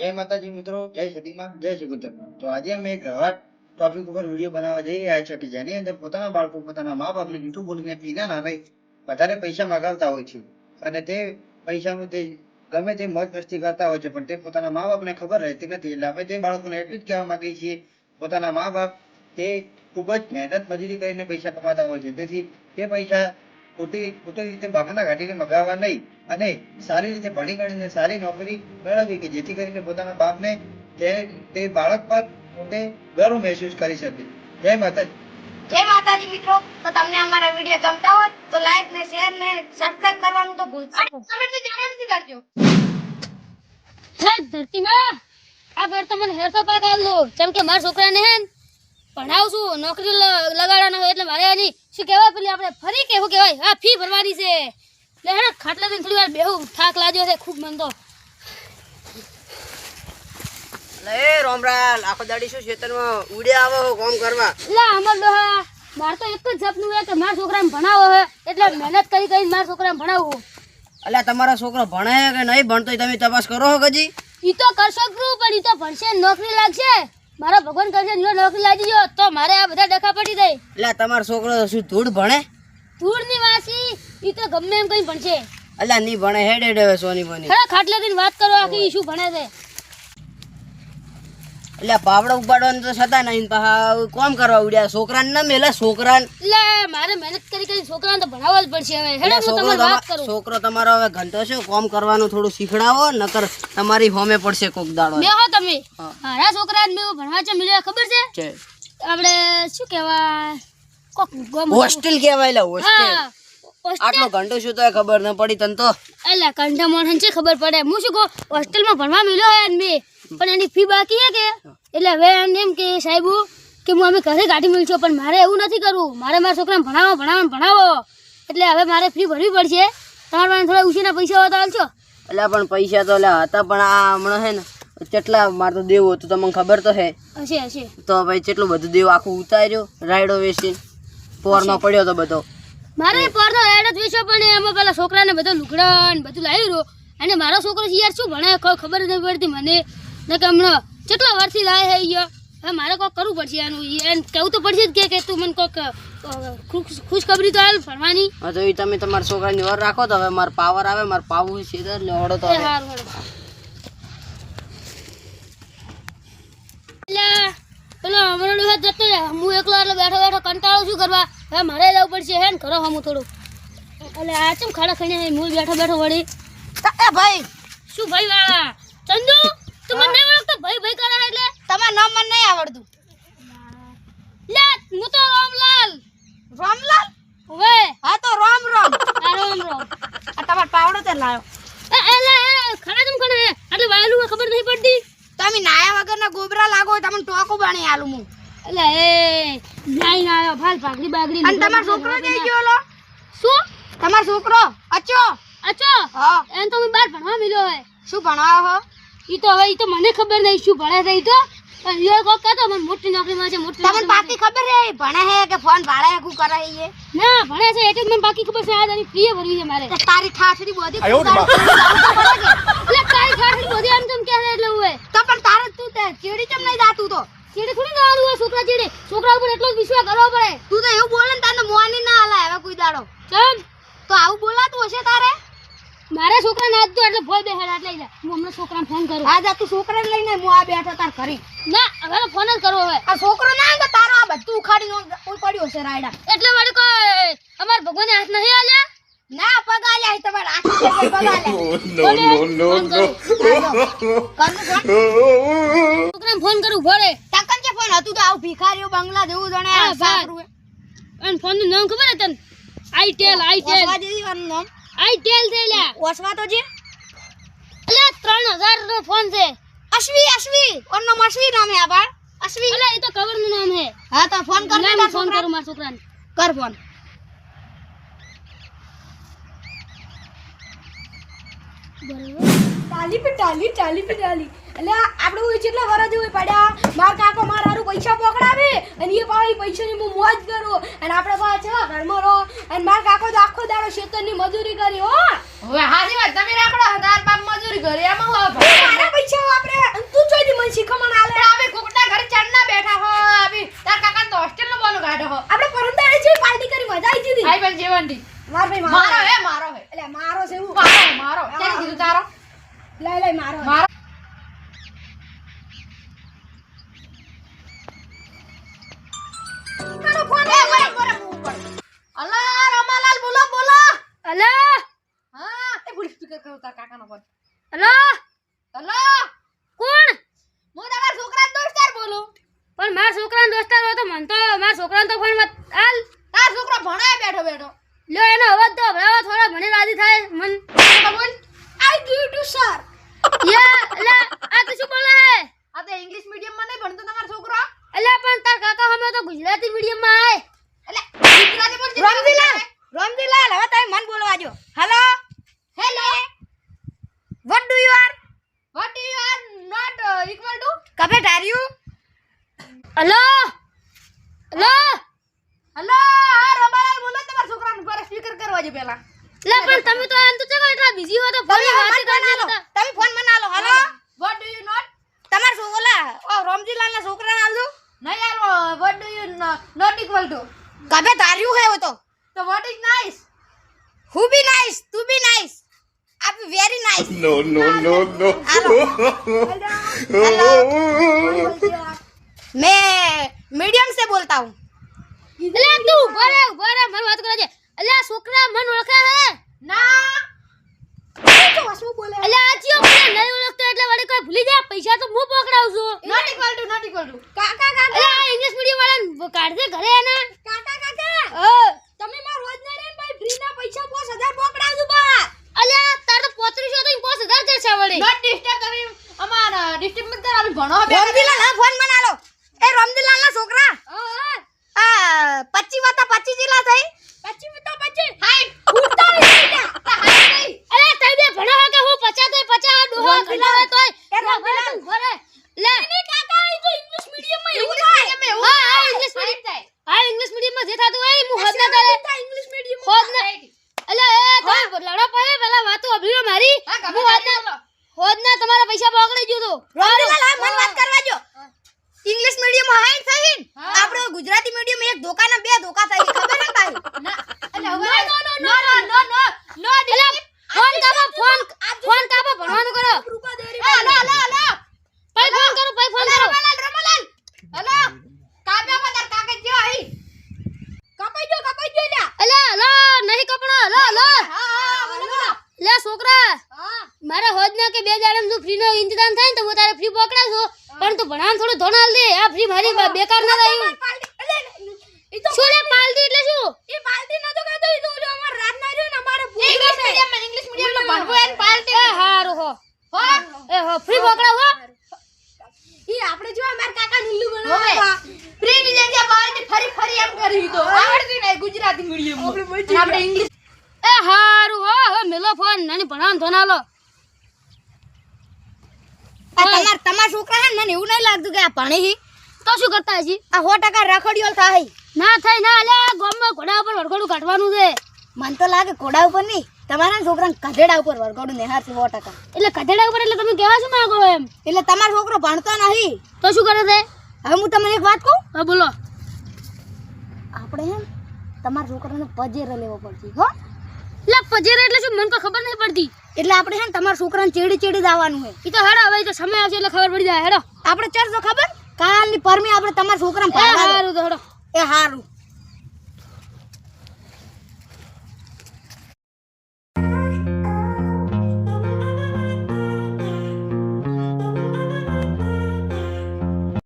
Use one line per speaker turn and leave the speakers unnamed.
જય માતાજી મિત્રો, જય સતીમાં, જય શ્રી કૃષ્ણ તો આજે અમે એક એવા ટોપિક ઉપર વીડિયો બનાવવા જઈ રહ્યા છીએ કે જેની અંદર પોતાના બાળકો, પોતાના મા બાપને જૂઠું બોલીને પીના નામે વધારે પૈસા માગવતા હોય છે. અને તે પૈસાનું તે ગમે તે મોજ મસ્તી કરતા હોય છે, પણ તે પોતાના મા બાપને ખબર રહેતી નથી. એટલે અમે તે બાળકોને એટલું જ કહેવા માંગીએ છીએ, પોતાના મા બાપ તે ખૂબ જ મહેનત મજૂરી કરીને પૈસા કમાતા હોય છે. તેથી તે પૈસા ખોટી ખોટી રીતે બાપના કાઢીને મગાવવા નહીં અને સારી રીતે ભણી ગણીને સારી નોકરી મેળવવી કે જેથી કરીને પોતાના બાપને તે તે બાળક પર પોતે ગર્વ મહેસૂસ કરી શકે. જય માતાજી.
જય માતાજી મિત્રો. તો તમને અમારા વીડિયો ગમતા હોય તો લાઈક ને શેર ને સબસ્ક્રાઇબ કરવાનું તો ભૂલશો નહીં. કમેન્ટ ને જરૂરથી કરજો.
જય ધરતી માં આ ફેર તો મને હેરસો પાક આલો જેમ કે મારા છોકરાને હે ને ભણાવશું નોકરી લગાડવાનો હોય એટલે મારે એની શું કહેવાય પેલી આપણે ફરી કેવું કહેવાય? હા ફી ભરવાની છે. એટલે હેને ખાટલા થોડી વાર બેહું. થાક લાગ્યો છે ખૂબ મન તો.
લે રોમરાલ આખો દાડી શું ખેતરમાં ઉડ્યા આવો કામ કરવા?
એટલે અમર ડોહા મારે તો એક જ સપનું હે કે મારા છોકરાને ભણાવો હે. એટલે મહેનત કરી કરીને મારા છોકરાને ભણાવું.
અલ્યા તમારો છોકરો ભણે કે નહીં ભણતો તમે તપાસ કરો હો કજી
ઈ તો કરશો ખરું પણ ઈ તો ભણશે નોકરી લાગશે. મારા ભગવાન કરશે ને જો નોકરી લાગી ગયો તો મારે આ બધા ડખા પડી જાય
એટલે તમારો છોકરો શું ધૂળ ભણે?
ધૂળની વાસી ઈ તો ગમે એમ કઈ ભણશે.
એટલે નહીં ભણે હેડ હેડ હવે સોની બોની.
ખાટલે વાત કરો આખી શું ભણે છે?
અલ્યા પાવડો ઉપાડવાનું તો છતાં નહીં પાછા કોમ કરવા ઉડ્યા. છોકરાને ના મેલે છોકરાને
એટલે મારે મહેનત કરી કરી છોકરાને તો ભણાવવા જ પડશે હવે. હેડો હું તમને વાત કરું.
છોકરો તમારો હવે ઘંટો છે કોમ કરવાનું થોડું શીખડાવો નકર તમારી હોમે પડશે કોક દાડો.
તમે.
હા.
મારા છોકરાને મેં ભણવા છે મળ્યા ખબર છે? આપણે શું કહેવાય? કોક
હોસ્ટેલ કહેવાય લા હોસ્ટેલ. આટલો ઘંટો શું તો ખબર ન પડી તને તો.
એટલે કંઠા મોહન છે ખબર પડે. હું શું કહું? હોસ્ટેલમાં ભણવા મળ્યો હે મેં. પણ એની ફી બાકી હે કે? એટલે હવે એમ કે સાહેબ કે હું અમે ઘરે ગાડી મળશું પણ મારે એવું નથી કરવું. મારે મારા છોકરાને ભણાવો ભણાવો ભણાવો. એટલે હવે મારે ફી ભરવી પડશે. તમારા પાસે થોડા ઉછીના પૈસા હોતા હાલશો
એટલે પણ પૈસા તો એટલે હતા પણ આ હમણાં હે ને કેટલા માર તો દેવું હતું તમને ખબર તો હે?
હશે હશે.
તો ભાઈ કેટલું બધું દેવું આખું ઉતાર્યું રાયડો વેસી પોરમાં પડ્યો તો બધો.
મારે પોરનો રાયડો વેચ્યો પણ એમાં પેલા છોકરાને બધો લુગડા ને બધું લાવી રહ્યો. અને મારો છોકરો યાર શું ભણે ખબર નથી પડતી મને. ને કે હમણાં કેટલા વર્ષથી લાય હે ઈ? હવે મારે કોક કરવું પડશે આનું. એને કહેવું તો પડશે જ કે કે તું મને કોક ખુશ ખુશખબરી તો હાલ ફરવાની
હા તો એ તમે તમારા છોકરાની વર રાખો તો હવે મારો પાવર આવે મારો પાવું છે એટલે ઓળો તો
પેલો અમારો હે જતો હું એકલો એટલે બેઠો બેઠો કંટાળો શું કરવા? હવે મારે જવું પડશે હે ને કરો હમ થોડું. એટલે આ ચમ ખાડા ખાઈને હું બેઠો બેઠો વળી.
એ ભાઈ!
શું ભાઈ વાળા? ચંદુ? તું મને નહીં ઓળખતો? ભાઈ ભાઈ કરે એટલે?
તમારું નામ મને નહીં આવડતું.
લે હું તો રામલાલ.
રામલાલ?
હવે.
હા તો રામ રામ.
આ રામ રામ.
આ તમાર પાવડો તે લાયો.
એ એ લે એ ખાડા ચમ એટલે વાયલું ખબર નહીં પડતી?
તમે નાયા વગરના ગોબરા લાગો તમને ટોકો બાણી આલું હું.
એટલે એ નાઈ ના આવ્યો. ભાલ પાઘડી બાગડી
અને તમારો છોકરો જઈ ગયો લો?
શું?
તમારો છોકરો? અચો
અચ્છો?
હા.
એન તો હું બાર ભણવા મળ્યો હે
શું ભણાવો હો
ઈ તો હવે ઈ તો મને ખબર નહીં શું ભણે રહી ઈ તો. પણ યો કોક કહેતો મને મોટી નોકરીમાં છે મોટી
તમને
બાકી
પાકી ખબર હે ભણે હે કે ફોન ભાડે હકું કરે?
છે. ના ભણે છે એટલે જ મને બાકી ખબર છે આ તારી ફી ભરવી છે મારે.
તારી ઠાઠડી બોધી
એટલે તારી ખાસી બોધી આમ તમ કહે છે એટલે હું
તો પણ તારે તું તે ચીડી કેમ નહીં જાતું તો?
ચીડી થોડી ગાવાનું હોય છોકરા ચીડે. છોકરા ઉપર એટલો જ વિશ્વાસ કરવો પડે.
તું તો એવું બોલે ને તને મોની ના હલાય હવે કોઈ દાડો.
ચમ.
તો આવું બોલાતું હશે તારે?
મારે છોકરા ના તો એટલે ભોય બેહેડ લઈ જા. હું હમણાં છોકરાને ફોન કરું.
આ જા તું છોકરાને લઈને હું આ બેઠો તાર કરી
ના હવે તો ફોન જ કરવો હવે.
આ છોકરો ના આવે તારો આ બધું ઉખાડી કોઈ પડ્યો છે રાયડા.
એટલે વળી કોઈ અમાર ભગવાન હાથ નહીં આલ્યા?
ના પગ આલ્યા હે તમારા હાથ પગ આલ્યા.
નો નો છોકરાને ફોન કરું ભોળે.
તાકન કે ફોન હતું તો આવું ભિખારીઓ બંગલા જેવું જણે આ સાપરું હે.
અને ફોનનું નામ ખબર હે તને? આઈટેલ આઈટેલ
આ જેવી વાનું નામ
આઈટેલ છે લ્યા
ઓસવા તો જે.
અલે ત્રણ હજાર નો ફોન છે.
અશ્વી અશ્વી ઓર નામ અશ્વી નામ હે આભાર અશ્વી
અલે એ તો કવરનું નામ હે.
હા તો ફોન કર
ના,
દે
ફોન કરું મારા છોકરાને.
કર ફોન.
ટાલી પે ટાલી ટાલી પે ટાલી. એટલે આપણે હોય કેટલા વરજ હોય પડ્યા? માર કાકો માર હારું પૈસા પકડાવે અને એ પાછી પૈસાની હું મોજ કરું. અને આપણે પાસે છે ઘરમાં રહો. અને માર કાકો તો આખો દાડો ખેતરની મજૂરી કરી હો.
હવે હાજી વાત તમે રાખડો હજાર બાપ મજૂરી કરી એમાં હો
મારા પૈસા આપણે.
તું
જોઈ દી મને શીખો મને આલે
આવે કોકના ઘરે ચડના બેઠા હો આવી તાર કાકા તો હોસ્ટેલ નો બોનો ગાઢો હો.
આપણે પરંદાડે છે પાર્ટી કરી મજા આવી હતી. ભાઈ
પણ જીવનથી.
માર ભાઈ મારો. હે
મારો હે.
એટલે મારો છે હું.
મારો મારો. ચાલી દીધું તારો?
લઈ લઈ મારો. મારો
દોસ્તાર હોય તો મન તો મારા છોકરાનો તો ફોન હાલ.
તાર છોકરો ભણાય બેઠો બેઠો.
લ્યો એનો અવાજ તો હભરાવો થોડો મને રાજી થાય. મન
બોલ. આઈ ગિવ ટુ સર
યા અલા આ તો શું બોલે હે?
આ તો ઇંગ્લિશ મીડિયમમાં નહીં ભણતો તમારો છોકરો.
અલા પણ તાર કાકા હમે તો ગુજરાતી મીડિયમમાં આય
એટલે ગુજરાતી બોલ રમજીલાલ રમજીલાલ હવે તમે મન બોલવા જો hello hello what do you are what you are not equal to કબે are you
hello hello
hello હા રબાલાલ બોલો તમારા છોકરાને પર લઈ પેલા.
લે પણ તમે તો આમ તો ચકો એટલા બિઝી હો તો ફોન વાત કરી લો.
તમે ફોન મને આલો હાલો? વોટ ડુ યુ નોટ તમાર છોકરા ઓ રોમજીલાલ ના છોકરા ને આલજો? નહીં આલો what do you not equal to કબે તાર્યું હે તો. તો વોટ ઇઝ નાઈસ હુ બી નાઈસ તું બી નાઈસ આપ very nice
no no no no
મે મીડિયમ સે બોલતા હું.
એટલે તું ઊભો રે મારી વાત કરે અલ્યા છોકરા મન ઓળખે હે?
ના.
તો બોલે? અલ્યા આજીઓ નહીં ઓળખતો એટલે વડે કોઈ ભૂલી જા પૈસા તો હું પકડાવું છું.
Not equal to not equal
to કાકા. ઇંગ્લિશ મીડિયમ વાળા કાઢજે ઘરે એને.
કાકા કાકા. તમે માર રોજ ના રેન ભાઈ બા
અલ્યા તાર તો 3500 તો 5000 જશે વડે
નોટ ડિસ્ટર્બ તમે અમાર ડિસ્ટર્બ મત કર અમે ભણો બે એ રમદીલાલ છોકરા. હા હા. વાતા 25 જિલ્લા થઈ. 25 વાતા 25 હાઈ ઉડતા નહીં.
તઈ બે ભણો કે હું પચાસ દે પચાસ ડોહો. ખીલાવે તોય.
એ
લા, ભરે
રમદીલાલ.
તું, ભરે. લે
કાકા એ તો ઇંગ્લિશ મીડિયમમાં
એવું થાય. હા, હા, ઇંગ્લિશ મીડિયમ. હા ઇંગ્લિશ મીડિયમમાં જે થતું હોય હું હોદ ના કરે
ઇંગ્લિશ મીડિયમ
હોદ ના અલા એ તમે લડો પડે પેલા વાતો અભીરો મારી હું હોદ ના હોદ ના તમારા પૈસા પકડી ગયો તો
રમદીલાલ હા મન વાત કરવા જો ઇંગ્લિશ મીડિયમમાં હાઈ થઈ ને આપણે ગુજરાતી મીડિયમ એક ધોકા ના બે ધોકા થઈ ખબર હે તારી નો no no no no no નો
અલા ફોન કાપો ફોન ફોન કાપો ભણવાનું કરો
લો લો લો
પઈ ફોન કરો પઈ ફોન કરો
રમલાલ રમલાલ હેલો કાપ્યા માં તાર કાકે જો આઈ કપાઈ જો કપાઈ જો લ્યા
અલા લો નહીં કપડો લો લો
હા હા બોલો બોલો
લે છોકરા
હા
મારે હોદ ના કે બે દાડમ જો ફ્રી નો ઇંતજામ થાય ને તો હું તારે ફ્રી પકડાશું પણ તું ભણાવ થોડું ધોન આલ દે ફ્રી બેકાર ના રહ્યું શું લે એટલે શું?
ઈ પાર્ટી નતો કહેતો ઈ તો ઓલો અમાર રાત ના રહ્યો ને અમારે ઇંગ્લિશ મીડિયમમાં ઇંગ્લિશ મીડિયમમાં ભણવું એન પાર્ટી
એ હારું હો.
હો?
એ હો ફ્રી પકડાવ હો.
ઈ આપણે જો અમાર કાકા નુલ્લુ બનાવવા ફ્રી ની જગ્યા ફરી ફરી એમ કરી તો આવડતી નહીં ગુજરાતી મીડિયમ આપણે ઇંગ્લિશ
એ હારું હો હવે મેલો ફોન નાની ભણાવ ધોન આલો
તમાર તમાર છોકરા હે મને એવું નહીં લાગતું કે આ હી.
તો શું કરતા હજી?
આ સો ટકા રખડિયો થાય.
ના થાય ના અલ્યા ગામમાં ઘોડા ઉપર વરઘોડું કાઢવાનું છે.
મને તો લાગે ઘોડા ઉપર નહીં તમારા છોકરાને કઢેડા ઉપર વરઘોડું નિહાર છે સો ટકા.
એટલે કઢેડા ઉપર એટલે તમે કહેવા શું માંગો એમ?
એટલે તમારો છોકરો ભણતો નહીં.
તો શું કરે છે?
હવે હું તમને એક વાત કહું?
હા બોલો.
આપણે એમ તમારા છોકરાને પજેરે લેવો પડશે હો.
એટલે પજેરો એટલે શું? મને તો ખબર નહીં પડતી.
એટલે આપણે હે ને તમારા છોકરાને ચેડી ચેડી દાવાનું હે
એ તો હેડો હવે તો સમય આવશે એટલે ખબર પડી જાય હેડો.
આપણે ચાર તો ખબર? કાલની પરમી આપણે તમારા છોકરાને
એ હારું
એ હારું.